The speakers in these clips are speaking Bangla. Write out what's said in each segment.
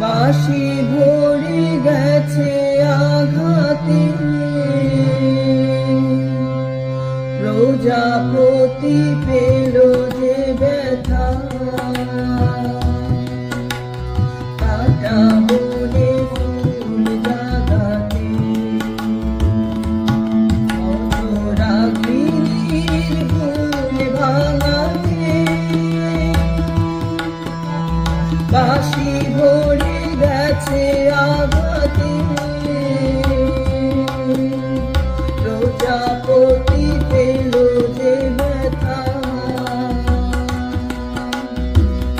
বাসি ভরে গেছে আঘাতে। প্রজাপতি পেল বাসি ভরে গেছে আঘাতে প্রজাপতি পেল যে ব্যথা।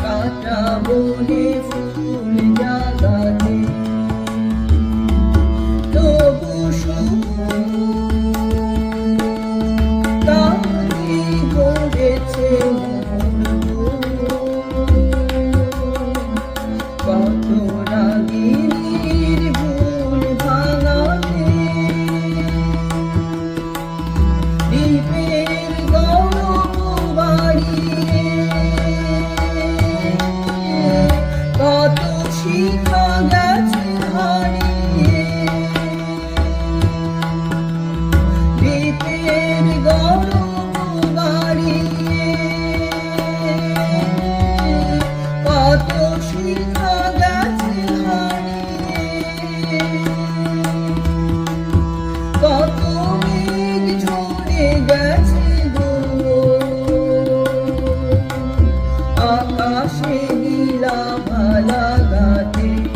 কাটা বনে जाती